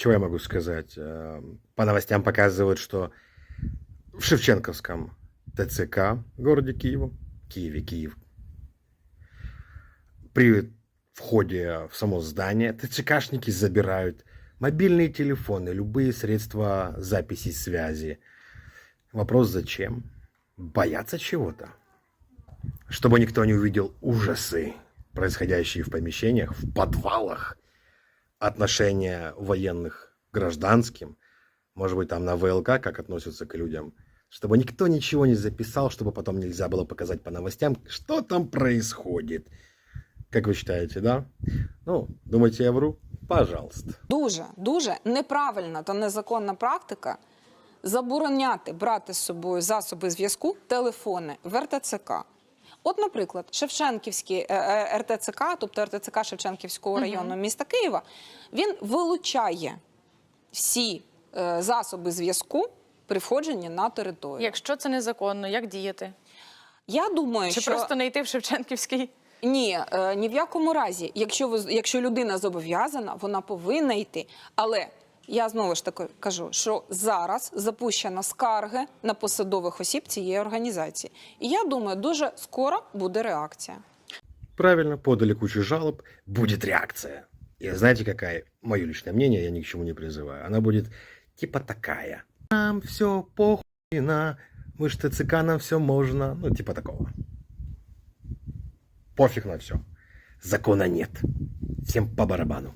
Чего я могу сказать? Э, По новостям показывают, что в Шевченковском ТЦК городе Киева, Киеве, Киев, при входе в само здание ТЦКшники забирают мобильные телефоны, любые средства записи связи. Вопрос зачем? Боятся чего-то? Чтобы никто не увидел ужасы, происходящие в помещениях, в подвалах, отношения военных к гражданским, может быть, там на ВЛК, как относятся к людям, чтобы никто ничего не записал, чтобы потом нельзя было показать по новостям, что там происходит. Как вы считаете, да? Ну, думаете, я вру? Пожалуйста. Дуже дуже неправильна та незаконна практика забороняти брати з собою засоби зв'язку, телефони в РТЦК. От, наприклад, Шевченківський е, е, РТЦК, тобто РТЦК Шевченківського району міста Києва, він вилучає всі е, засоби зв'язку при входженні на територію. Якщо це незаконно, як діяти? Я думаю, Чи що просто не йти в Шевченківський? Ні, ні в якому разі. Якщо ви якщо людина зобов'язана, вона повинна йти. Але я знову ж таки кажу, що зараз запущено скарги на посадових осіб цієї організації. І я думаю, дуже скоро буде реакція. Правильно, подали кучу жалоб, будет реакция. И знаете, какая мое личное мнение, я ни к чему не призываю. Она будет типа такая. Нам все похуйно, мы ж ТЦК, нам все можно. Ну, типа такого. Пофиг на все. Закона нет. Всем по барабану.